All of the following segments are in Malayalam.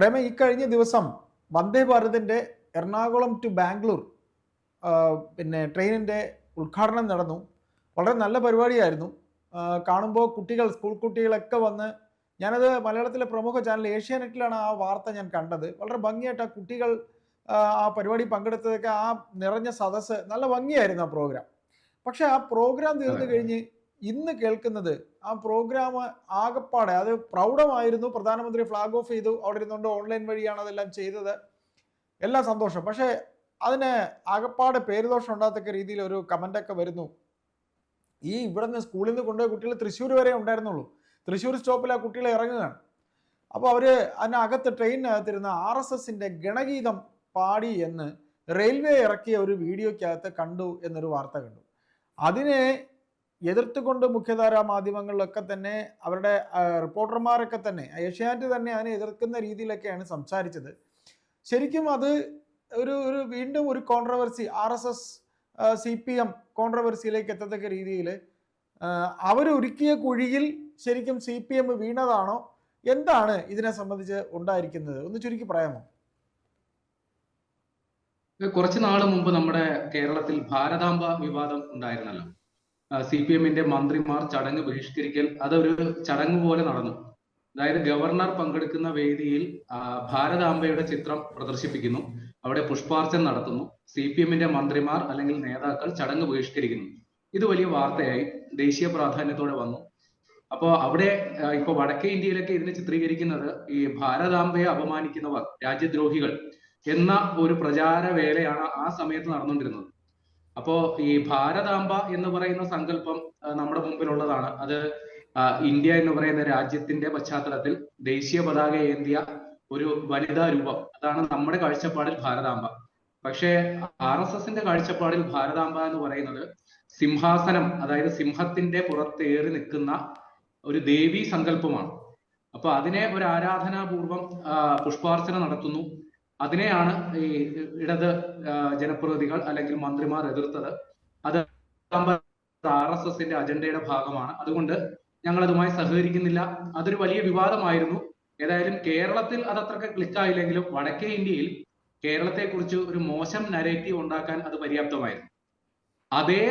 പ്രേമ ഈ കഴിഞ്ഞ ദിവസം വന്ദേ ഭാരതിന്റെ എറണാകുളം ടു ബാംഗ്ലൂർ പിന്നെ ട്രെയിനിന്റെ ഉദ്ഘാടനം നടന്നു. വളരെ നല്ല പരിപാടിയായിരുന്നു. കാണുമ്പോൾ കുട്ടികൾ സ്കൂൾ കുട്ടികളൊക്കെ വന്ന് ഞാനത് മലയാളത്തിലെ പ്രമുഖ ചാനൽ ഏഷ്യാനെറ്റിലാണ് ആ വാർത്ത ഞാൻ കണ്ടത്. വളരെ ഭംഗിയായിട്ട് ആ കുട്ടികൾ ആ, പരിപാടി പങ്കെടുത്തതൊക്കെ ആ നിറഞ്ഞ സദസ്സ് നല്ല ഭംഗിയായിരുന്നു ആ പ്രോഗ്രാം. പക്ഷെ ആ പ്രോഗ്രാം തീർന്നു കഴിഞ്ഞ് ഇന്ന് കേൾക്കുന്നത് ആ പ്രോഗ്രാം ആകപ്പാടെ അത് പ്രൗഢമായിരുന്നു. പ്രധാനമന്ത്രി ഫ്ലാഗ് ഓഫ് ചെയ്തു. അവിടെ ഇരുന്നുകൊണ്ട് ഓൺലൈൻ വഴിയാണ് അതെല്ലാം ചെയ്തത്. എല്ലാം സന്തോഷം. പക്ഷേ അതിന് ആകപ്പാടെ പേരുദോഷം ഉണ്ടാകത്തക്ക രീതിയിൽ ഒരു കമന്റൊക്കെ വരുന്നു. ഈ ഇവിടെ നിന്ന് സ്കൂളിൽ നിന്ന് കൊണ്ടുപോയ കുട്ടികൾ തൃശ്ശൂർ വരെ ഉണ്ടായിരുന്നുള്ളൂ. തൃശ്ശൂർ സ്റ്റോപ്പിൽ ആ കുട്ടികൾ ഇറങ്ങുകയാണ്. അപ്പോൾ അവർ അതിനകത്ത് ട്രെയിനിനകത്തിരുന്ന ആർ എസ് എസിന്റെ ഗണഗീതം പാടി എന്ന് റെയിൽവേ ഇറക്കിയ ഒരു വീഡിയോയ്ക്കകത്ത് കണ്ടു എന്നൊരു വാർത്ത കണ്ടു. അതിനെ എതിർത്തുകൊണ്ട് മുഖ്യധാര മാധ്യമങ്ങളിലൊക്കെ തന്നെ അവരുടെ റിപ്പോർട്ടർമാരൊക്കെ തന്നെ ഏഷ്യാനെറ്റ് തന്നെ അതിനെ എതിർക്കുന്ന രീതിയിലൊക്കെയാണ് സംസാരിച്ചത്. ശരിക്കും അത് ഒരു ഒരു വീണ്ടും ഒരു controversy R S S C P M കോൺട്രവേഴ്സിയിലേക്ക് എത്തത്തക്ക രീതിയിൽ അവരൊരുക്കിയ കുഴിയിൽ ശരിക്കും സി പി എം വീണതാണോ? എന്താണ് ഇതിനെ സംബന്ധിച്ച് ഉണ്ടായിരിക്കുന്നത്? ഒന്ന് ചുരുക്കി പറയാമോ? കുറച്ച് നാൾ മുമ്പ് നമ്മുടെ കേരളത്തിൽ ഭാരതാംബ വിവാദം ഉണ്ടായിരുന്നല്ലോ. സി പി എമ്മിന്റെ മന്ത്രിമാർ ചടങ്ങ് ബഹിഷ്കരിക്കൽ അതൊരു ചടങ്ങ് പോലെ നടന്നു. അതായത് ഗവർണർ പങ്കെടുക്കുന്ന വേദിയിൽ ഭാരതാംബയുടെ ചിത്രം പ്രദർശിപ്പിക്കുന്നു. അവിടെ പുഷ്പാർച്ചന നടത്തുന്നു. സി പി എമ്മിന്റെ മന്ത്രിമാർ അല്ലെങ്കിൽ നേതാക്കൾ ചടങ്ങ് ബഹിഷ്കരിക്കുന്നു. ഇത് വലിയ വാർത്തയായി. ദേശീയ പ്രാധാന്യത്തോടെ വന്നു. അപ്പോൾ അവിടെ ഇപ്പോൾ ഇപ്പൊ വടക്കേ ഇന്ത്യയിലൊക്കെ ഇതിനെ ചിത്രീകരിക്കുന്നത് ഈ ഭാരതാംബയെ അപമാനിക്കുന്നവർ രാജ്യദ്രോഹികൾ എന്ന ഒരു പ്രചാര വേലയാണ് ആ സമയത്ത് നടന്നുകൊണ്ടിരുന്നത്. അപ്പോ ഈ ഭാരതാംബ എന്ന് പറയുന്ന സങ്കല്പം നമ്മുടെ മുമ്പിലുള്ളതാണ്. അത് ഇന്ത്യ എന്ന് പറയുന്ന രാജ്യത്തിന്റെ പശ്ചാത്തലത്തിൽ ദേശീയ പതാക ഏന്തിയ ഒരു വനിതാ രൂപം. അതാണ് നമ്മുടെ കാഴ്ചപ്പാടിൽ ഭാരതാംബ. പക്ഷേ ആർ എസ് എസിന്റെ കാഴ്ചപ്പാടിൽ ഭാരതാംബ എന്ന് പറയുന്നത് സിംഹാസനം അതായത് സിംഹത്തിന്റെ പുറത്തേറി നിൽക്കുന്ന ഒരു ദേവീ സങ്കല്പമാണ്. അപ്പൊ അതിനെ ഒരു ആരാധനാപൂർവം പുഷ്പാർച്ചന നടത്തുന്നു. അതിനെയാണ് ഈ ഇടത് ജനപ്രതിനിധികൾ അല്ലെങ്കിൽ മന്ത്രിമാർ എതിർത്തത്. അത് ആർ എസ് എസിന്റെ അജണ്ടയുടെ ഭാഗമാണ്. അതുകൊണ്ട് ഞങ്ങൾ അതുമായി സഹകരിക്കുന്നില്ല. അതൊരു വലിയ വിവാദമായിരുന്നു. ഏതായാലും കേരളത്തിൽ അത് അത്രയ്ക്ക് ക്ലിക്കായില്ലെങ്കിലും വടക്കേ ഇന്ത്യയിൽ കേരളത്തെ കുറിച്ച് ഒരു മോശം നരേറ്റീവ് ഉണ്ടാക്കാൻ അത് പര്യാപ്തമായിരുന്നു. അതേ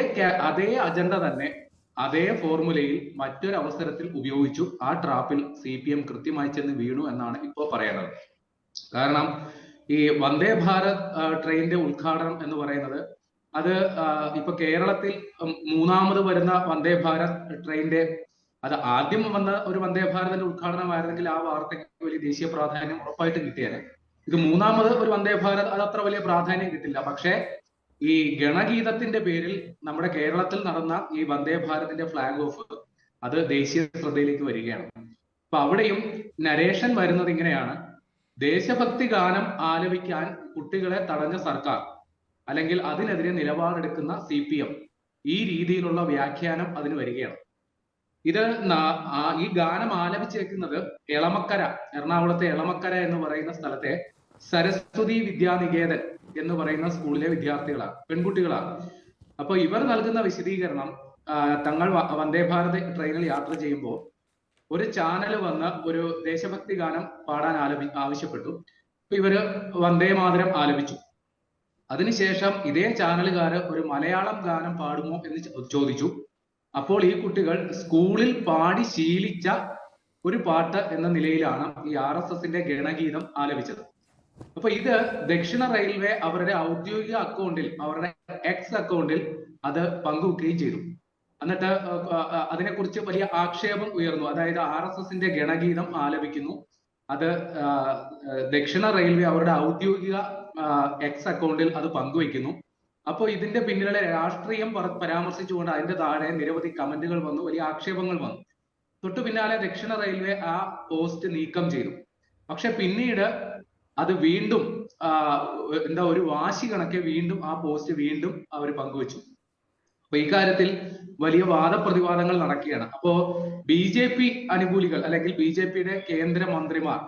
അതേ അജണ്ട തന്നെ അതേ ഫോർമുലയിൽ മറ്റൊരു അവസരത്തിൽ ഉപയോഗിച്ചു. ആ ട്രാപ്പിൽ സി പി എം കൃത്യമായി ചെന്ന് വീണു എന്നാണ് ഇപ്പോൾ പറയേണ്ടത്. കാരണം ഈ വന്ദേ ഭാരത് ട്രെയിനിന്റെ ഉദ്ഘാടനം എന്ന് പറയുന്നത് അത് ഇപ്പൊ കേരളത്തിൽ മൂന്നാമത് വരുന്ന വന്ദേ ഭാരത് ട്രെയിനിന്റെ അത് ആദ്യം വന്ന ഒരു വന്ദേ ഭാരതിന്റെ ഉദ്ഘാടനമായിരുന്നെങ്കിൽ ആ വാർത്തയ്ക്ക് വലിയ ദേശീയ പ്രാധാന്യം ഉറപ്പായിട്ടും കിട്ടിയേനെ. ഇത് മൂന്നാമത് ഒരു വന്ദേ ഭാരത് അത് അത്ര വലിയ പ്രാധാന്യം കിട്ടില്ല. പക്ഷേ ഈ ഗണഗീതത്തിന്റെ പേരിൽ നമ്മുടെ കേരളത്തിൽ നടന്ന ഈ വന്ദേ ഭാരതിന്റെ ഫ്ലാഗ് ഓഫ് അത് ദേശീയ ശ്രദ്ധയിലേക്ക് വരികയാണ്. അപ്പൊ അവിടെയും നരേഷൻ വരുന്നത് ഇങ്ങനെയാണ്. ദേശഭക്തി ഗാനം ആലപിക്കാൻ കുട്ടികളെ തടഞ്ഞ സർക്കാർ അല്ലെങ്കിൽ അതിനെതിരെ നിലപാടെടുക്കുന്ന സി പി എം ഈ രീതിയിലുള്ള വ്യാഖ്യാനം അതിന് വരികയാണ്. ഇത് ഈ ഗാനം ആലപിച്ചേക്കുന്നത് എളമക്കര എറണാകുളത്തെ എളമക്കര എന്ന് പറയുന്ന സ്ഥലത്തെ സരസ്വതി വിദ്യാനികേതൻ എന്ന് പറയുന്ന സ്കൂളിലെ വിദ്യാർത്ഥികളാണ് പെൺകുട്ടികളാണ്. അപ്പൊ ഇവർ നൽകുന്ന വിശദീകരണം തങ്ങൾ വന്ദേ ഭാരത് ട്രെയിനിൽ യാത്ര ചെയ്യുമ്പോൾ ഒരു ചാനൽ വന്ന് ഒരു ദേശഭക്തി ഗാനം പാടാൻ ആലപി ആവശ്യപ്പെട്ടു. ഇവർ വന്ദേ മാതരം ആലപിച്ചു. അതിനുശേഷം ഇതേ ചാനലുകാര് ഒരു മലയാളം ഗാനം പാടുമോ എന്ന് ചോദിച്ചു. അപ്പോൾ ഈ കുട്ടികൾ സ്കൂളിൽ പാടി ശീലിച്ച ഒരു പാട്ട് എന്ന നിലയിലാണ് ഈ ആർ എസ് എസിന്റെ ഗണഗീതം ആലപിച്ചത്. അപ്പൊ ഇത് ദക്ഷിണ റെയിൽവേ അവരുടെ ഔദ്യോഗിക അക്കൗണ്ടിൽ അവരുടെ എക്സ് അക്കൗണ്ടിൽ അത് പങ്കുവെക്കുകയും ചെയ്തു. എന്നിട്ട് അതിനെക്കുറിച്ച് വലിയ ആക്ഷേപം ഉയർന്നു. അതായത് ആർ എസ് എസിന്റെ ഗണഗീതം ആലപിക്കുന്നു. അത് ദക്ഷിണ റെയിൽവേ അവരുടെ ഔദ്യോഗിക എക്സ് അക്കൗണ്ടിൽ അത് പങ്കുവയ്ക്കുന്നു. അപ്പോൾ ഇതിന്റെ പിന്നിലെ രാഷ്ട്രീയം പരാമർശിച്ചുകൊണ്ട് അതിന്റെ താഴെ നിരവധി കമന്റുകൾ വന്നു വലിയ ആക്ഷേപങ്ങൾ വന്നു. തൊട്ടു പിന്നാലെ ദക്ഷിണ റെയിൽവേ ആ പോസ്റ്റ് നീക്കം ചെയ്തു. പക്ഷെ പിന്നീട് അത് വീണ്ടും എന്താ ഒരു വാശി കണക്കെ വീണ്ടും ആ പോസ്റ്റ് വീണ്ടും അവർ പങ്കുവച്ചു. അപ്പൊ ഇക്കാര്യത്തിൽ വലിയ വാദപ്രതിവാദങ്ങൾ നടക്കുകയാണ്. അപ്പോ ബി ജെ പി അനുകൂലികൾ അല്ലെങ്കിൽ ബി ജെ പിയുടെ കേന്ദ്ര മന്ത്രിമാർ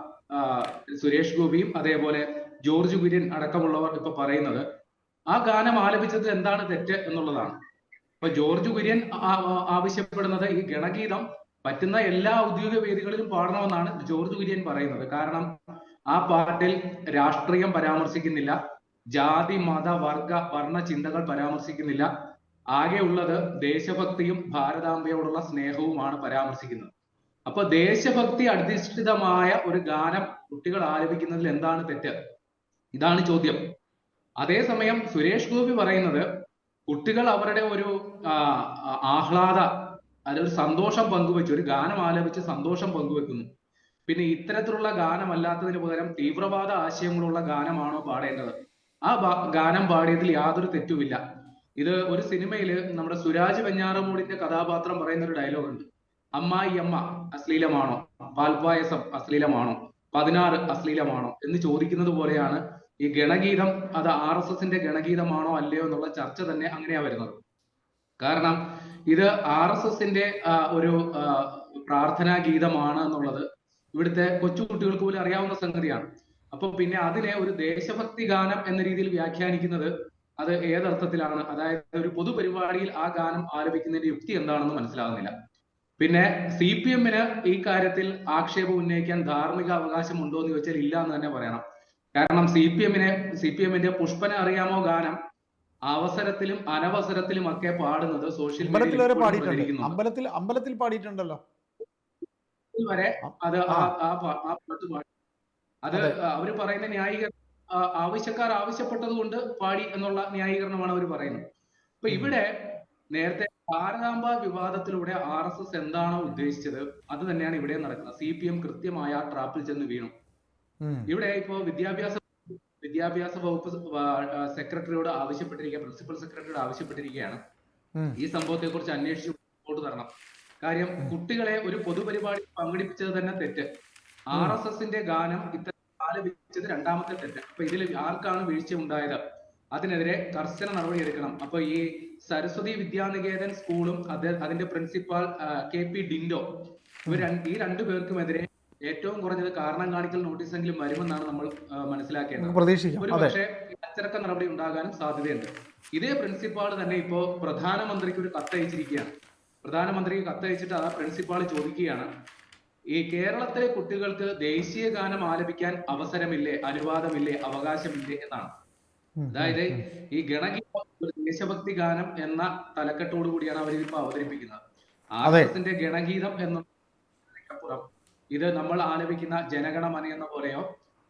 സുരേഷ് ഗോപിയും അതേപോലെ ജോർജ് കുര്യൻ അടക്കമുള്ളവർ ഇപ്പൊ പറയുന്നത് ആ ഗാനം ആലപിച്ചത് എന്താണ് തെറ്റ് എന്നുള്ളതാണ്. അപ്പൊ ജോർജ് കുര്യൻ ആവശ്യപ്പെടുന്നത് ഈ ഗണഗീതം പറ്റുന്ന എല്ലാ ഔദ്യോഗിക വേദികളിലും പാടണമെന്നാണ് ജോർജ് കുര്യൻ പറയുന്നത്. കാരണം ആ പാട്ടിൽ രാഷ്ട്രീയം പരാമർശിക്കുന്നില്ല ജാതി മത വർഗ വർണ ചിന്തകൾ പരാമർശിക്കുന്നില്ല ആകെ ഉള്ളത് ദേശഭക്തിയും ഭാരതാംബയോടുള്ള സ്നേഹവുമാണ് പരാമർശിക്കുന്നത്. അപ്പൊ ദേശഭക്തി അധിഷ്ഠിതമായ ഒരു ഗാനം കുട്ടികൾ ആലപിക്കുന്നതിൽ എന്താണ് തെറ്റ്? ഇതാണ് ചോദ്യം. അതേസമയം സുരേഷ് ഗോപി പറയുന്നത് കുട്ടികൾ അവരുടെ ഒരു ആഹ്ലാദ അതൊരു സന്തോഷം പങ്കുവെച്ചു ഒരു ഗാനം ആലപിച്ച് സന്തോഷം പങ്കുവെക്കുന്നു. പിന്നെ ഇത്തരത്തിലുള്ള ഗാനമല്ലാത്തതിന് പകരം തീവ്രവാദ ആശയങ്ങളുള്ള ഗാനമാണോ പാടേണ്ടത്? ആ ഗാനം പാടിയതിൽ യാതൊരു തെറ്റുമില്ല. ഇത് ഒരു സിനിമയിൽ നമ്മുടെ സുരാജ് വെഞ്ഞാറമൂടിന്റെ കഥാപാത്രം പറയുന്ന ഒരു ഡയലോഗ് ഉണ്ട്. അമ്മായി അമ്മ അശ്ലീലമാണോ? പാൽപായസം അശ്ലീലമാണോ? പതിനാറ് അശ്ലീലമാണോ? എന്ന് ചോദിക്കുന്നത് പോലെയാണ് ഈ ഗണഗീതം അത് ആർ എസ് എസിന്റെ ഗണഗീതമാണോ അല്ലയോ എന്നുള്ള ചർച്ച തന്നെ അങ്ങനെയാ വരുന്നത്. കാരണം ഇത് ആർ എസ് എസിന്റെ ഒരു പ്രാർത്ഥനാ ഗീതമാണ് എന്നുള്ളത് ഇവിടുത്തെ കൊച്ചുകുട്ടികൾക്ക് പോലും അറിയാവുന്ന സംഗതിയാണ്. അപ്പൊ പിന്നെ അതിനെ ഒരു ദേശഭക്തി ഗാനം എന്ന രീതിയിൽ വ്യാഖ്യാനിക്കുന്നത് അത് ഏതർത്ഥത്തിലാണ് അതായത് ഒരു പൊതുപരിപാടിയിൽ ആ ഗാനം ആലപിക്കുന്നതിന്റെ യുക്തി എന്താണെന്ന് മനസ്സിലാകുന്നില്ല പിന്നെ സി പി എമ്മിന് ഈ കാര്യത്തിൽ ആക്ഷേപം ഉന്നയിക്കാൻ ധാർമ്മിക അവകാശം ഉണ്ടോ എന്ന് ചോദിച്ചാൽ ഇല്ല എന്ന് തന്നെ പറയണം കാരണം സി പി എമ്മിനെ സി പി എമ്മിന്റെ പുഷ്പനെ അറിയാമോ ഗാനം അവസരത്തിലും അനവസരത്തിലും ഒക്കെ പാടുന്നത് സോഷ്യൽ മീഡിയയിൽ അമ്പലത്തിൽ അമ്പലത്തിൽ പാടിയിട്ടുണ്ടല്ലോ വരെ അത് ആ. പാട്ട് പാടി അത്. അവർ പറയുന്ന ന്യായീകരണം ആവശ്യക്കാർ ആവശ്യപ്പെട്ടത് കൊണ്ട് പാടി എന്നുള്ള ന്യായീകരണമാണ് അവർ പറയുന്നത്. അപ്പൊ ഇവിടെ നേരത്തെ ഭാരതാംബ വിവാദത്തിലൂടെ ആർ എസ് എസ് എന്താണോ ഉദ്ദേശിച്ചത് അത് തന്നെയാണ് ഇവിടെ നടക്കുന്നത്. സി പി എം കൃത്യമായ ആ ട്രാപ്പിൽ ചെന്ന് വീണു. ഇവിടെ ഇപ്പോ വിദ്യാഭ്യാസ വിദ്യാഭ്യാസ വകുപ്പ് സെക്രട്ടറിയോട് ആവശ്യപ്പെട്ടിരിക്കുക പ്രിൻസിപ്പൽ സെക്രട്ടറിയോട് ആവശ്യപ്പെട്ടിരിക്കുകയാണ്. ഈ സംഭവത്തെ കുറിച്ച് അന്വേഷിച്ച് റിപ്പോർട്ട് തരണം. കാര്യം കുട്ടികളെ ഒരു പൊതുപരിപാടി പങ്കെടുപ്പിച്ചത് തന്നെ തെറ്റ്. ആർ എസ് എസിന്റെ ഗാനം ഇത്ര ആലപിച്ചത് രണ്ടാമത്തെ തെറ്റ്. അപ്പൊ ഇതിൽ ആർക്കാണ് വീഴ്ച ഉണ്ടായത്? അതിനെതിരെ കർശന നടപടി എടുക്കണം. അപ്പൊ ഈ സരസ്വതി വിദ്യാനികേതൻ സ്കൂളും അത് അതിന്റെ പ്രിൻസിപ്പാൾ കെ പി ഡിൻഡോ ഇവർ രണ്ട്- ഈ രണ്ടു പേർക്കുമെതിരെ ഏറ്റവും കുറഞ്ഞത് കാരണം കാണിക്കൽ നോട്ടീസെങ്കിലും വരുമെന്നാണ് നമ്മൾ മനസ്സിലാക്കേണ്ടത്. ഒരു പക്ഷേ അച്ചടക്ക നടപടി ഉണ്ടാകാനും സാധ്യതയുണ്ട്. ഇതേ പ്രിൻസിപ്പാൾ തന്നെ ഇപ്പോ പ്രധാനമന്ത്രിക്ക് ഒരു കത്തയച്ചിരിക്കുകയാണ്. പ്രധാനമന്ത്രിക്ക് കത്തയച്ചിട്ട് ആ പ്രിൻസിപ്പാൾ ചോദിക്കുകയാണ്. ഈ കേരളത്തിലെ കുട്ടികൾക്ക് ദേശീയ ഗാനം ആലപിക്കാൻ അവസരമില്ലേ അനുവാദമില്ലേ അവകാശമില്ലേ എന്നാണ്. അതായത് ഈ ഗണഗീതം ഒരു ദേശഭക്തി ഗാനം എന്ന തലക്കെട്ടോട് കൂടിയാണ് അവർ ഇതിപ്പോ അവതരിപ്പിക്കുന്നത് ആദ്യത്തിന്റെ ഗണഗീതം എന്ന ഇത് നമ്മൾ ആലപിക്കുന്ന ജനഗണമന എന്ന പോലെയോ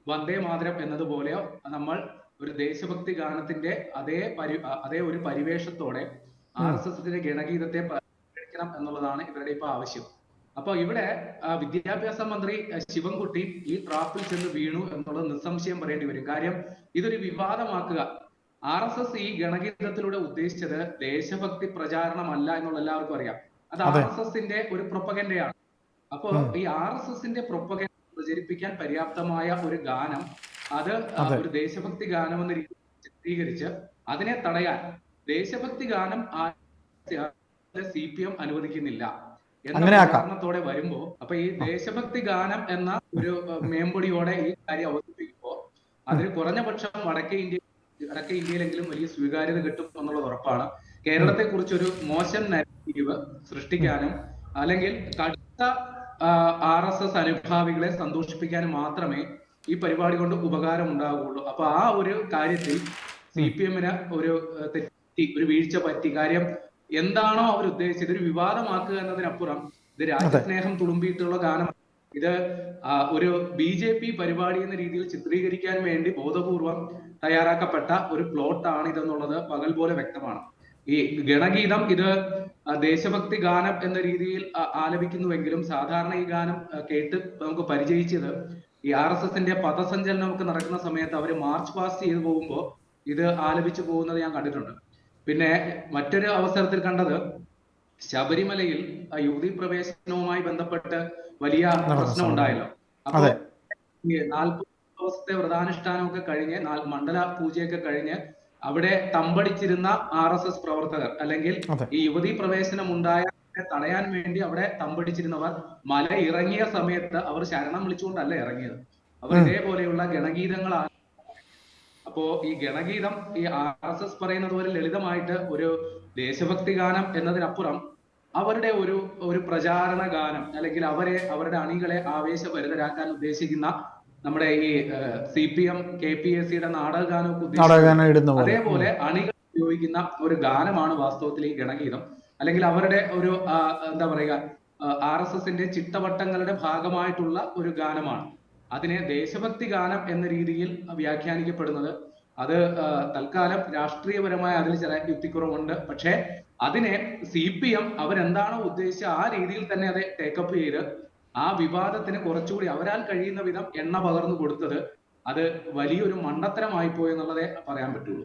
വന്ദേ മാതരം എന്നതുപോലെയോ നമ്മൾ ഒരു ദേശഭക്തി ഗാനത്തിന്റെ അതേ പരി അതേ ഒരു പരിവേഷത്തോടെ ആർ എസ് എസിന്റെ ഗണഗീതത്തെ പരിഗണിക്കണം എന്നുള്ളതാണ് ഇവരുടെ ഇപ്പൊ ആവശ്യം. അപ്പൊ ഇവിടെ വിദ്യാഭ്യാസ മന്ത്രി ശിവൻകുട്ടി ഈ ട്രാപ്പിൽ ചെന്ന് വീണു എന്നുള്ളത് നിസ്സംശയം പറയേണ്ടി വരും. കാര്യം ഇതൊരു വിവാദമാക്കുക. ആർ എസ് എസ് ഈ ഗണഗീതത്തിലൂടെ ഉദ്ദേശിച്ചത് ദേശഭക്തി പ്രചാരണമല്ല എന്നുള്ള എല്ലാവർക്കും അറിയാം. അത് ആർ എസ് എസിന്റെ ഒരു പ്രൊപ്പഗൻഡയാണ് അപ്പോ ഈ ആർ എസ് എസിന്റെ പ്രൊപ്പഗൻഡ പ്രചരിപ്പിക്കാൻ പര്യാപ്തമായ ഒരു ഗാനം അത് ഒരു ദേശഭക്തി ഗാനം എന്ന രീതിയിൽ ചിത്രീകരിച്ച് അതിനെ തടയാൻ ദേശഭക്തി ഗാനം സി പി എം അനുവദിക്കുന്നില്ല. അങ്ങനെ. കാരണത്തോടെ വരുമ്പോ അപ്പൊ ഈ ദേശഭക്തി ഗാനം എന്ന ഒരു മേമ്പൊടിയോടെ ഈ കാര്യം അവതരിപ്പിക്കുമ്പോ അതിന് കുറഞ്ഞ പക്ഷം വടക്കേ ഇന്ത്യ വടക്കേ ഇന്ത്യയിലെങ്കിലും വലിയ സ്വീകാര്യത കിട്ടും എന്നുള്ളത് ഉറപ്പാണ്. കേരളത്തെ കുറിച്ച് ഒരു മോശം നരേറ്റീവ് സൃഷ്ടിക്കാനും അല്ലെങ്കിൽ കടുത്ത ആർ എസ് എസ് അനുഭാവികളെ സന്തോഷിപ്പിക്കാനും മാത്രമേ ഈ പരിപാടി കൊണ്ട് ഉപകാരം ഉണ്ടാവുകയുള്ളൂ. അപ്പൊ ആ ഒരു കാര്യത്തിൽ സി പി എമ്മിന് ഒരു തെറ്റി ഒരു വീഴ്ച പറ്റി കാര്യം എന്താണോ അവർ ഉദ്ദേശിച്ചത്. ഒരു വിവാദമാക്കുക എന്നതിനപ്പുറം ഇത് രാജ്യസ്നേഹം തുളുമ്പിയിട്ടുള്ള ഗാനം. ഇത് ഒരു ബി ജെ പി പരിപാടി എന്ന രീതിയിൽ ചിത്രീകരിക്കാൻ വേണ്ടി ബോധപൂർവം തയ്യാറാക്കപ്പെട്ട ഒരു പ്ലോട്ടാണ് ഇതെന്നുള്ളത് പകൽ പോലെ വ്യക്തമാണ്. ഈ ഗണഗീതം ഇത് ദേശഭക്തി ഗാനം എന്ന രീതിയിൽ ആലപിക്കുന്നുവെങ്കിലും സാധാരണ ഈ ഗാനം കേട്ട് നമുക്ക് പരിചയിച്ചത് ഈ ആർ എസ് എസിന്റെ പഥസഞ്ചലനമൊക്കെ നടക്കുന്ന സമയത്ത് അവർ മാർച്ച് പാസ്റ്റ് ചെയ്തു പോകുമ്പോൾ ഇത് ആലപിച്ചു പോകുന്നത് ഞാൻ കണ്ടിട്ടുണ്ട്. പിന്നെ മറ്റൊരു അവസരത്തിൽ കണ്ടത് ശബരിമലയിൽ ആ, യുവതി പ്രവേശനവുമായി ബന്ധപ്പെട്ട് വലിയ പ്രശ്നം ഉണ്ടായല്ലോ അപ്പൊ നാൽപ്പത് ദിവസത്തെ വ്രതാനുഷ്ഠാനമൊക്കെ കഴിഞ്ഞ് മണ്ഡല പൂജയൊക്കെ കഴിഞ്ഞ് അവിടെ തമ്പടിച്ചിരുന്ന ആർ എസ് എസ് പ്രവർത്തകർ അല്ലെങ്കിൽ ഈ യുവതി പ്രവേശനം ഉണ്ടായ തടയാൻ വേണ്ടി അവിടെ തമ്പടിച്ചിരുന്നവർ മല ഇറങ്ങിയ സമയത്ത് അവർ ശരണം വിളിച്ചുകൊണ്ടല്ല ഇറങ്ങിയത്. അവർ ഇതേപോലെയുള്ള ഗണഗീതങ്ങളാണ് അപ്പോ ഈ ഗണഗീതം ഈ ആർ എസ് എസ് പറയുന്നത് പോലെ ലളിതമായിട്ട് ഒരു ദേശഭക്തി ഗാനം എന്നതിനപ്പുറം അവരുടെ ഒരു ഒരു പ്രചാരണ ഗാനം അല്ലെങ്കിൽ അവരെ അവരുടെ അണികളെ ആവേശഭരിതരാക്കാൻ ഉദ്ദേശിക്കുന്ന നമ്മുടെ ഈ C P M K P S സിയുടെ നാടകഗാനമൊക്കെ അതേപോലെ അണികൾ ഉപയോഗിക്കുന്ന ഒരു ഗാനമാണ് വാസ്തവത്തിൽ ഈ ഗണഗീതം. അല്ലെങ്കിൽ അവരുടെ ഒരു എന്താ പറയുക ആർ എസ് എസിന്റെ ചിട്ടവട്ടങ്ങളുടെ ഭാഗമായിട്ടുള്ള ഒരു ഗാനമാണ്. അതിനെ ദേശഭക്തി ഗാനം എന്ന രീതിയിൽ വ്യാഖ്യാനിക്കപ്പെടുന്നത്. അത് തൽക്കാലം രാഷ്ട്രീയപരമായ അതിൽ ചില യുക്തിക്കുറവുണ്ട്. പക്ഷേ അതിനെ സി പി എം അവരെന്താണോ ഉദ്ദേശിച്ച ആ രീതിയിൽ തന്നെ അത് ടേക്കപ്പ് ചെയ്ത് ആ വിവാദത്തിന് കുറച്ചുകൂടി അവരാൽ കഴിയുന്ന വിധം എണ്ണ പകർന്നു കൊടുത്തത് അത് വലിയൊരു മണ്ടത്തരമായി പോയി എന്നുള്ളതേ പറയാൻ പറ്റുള്ളൂ.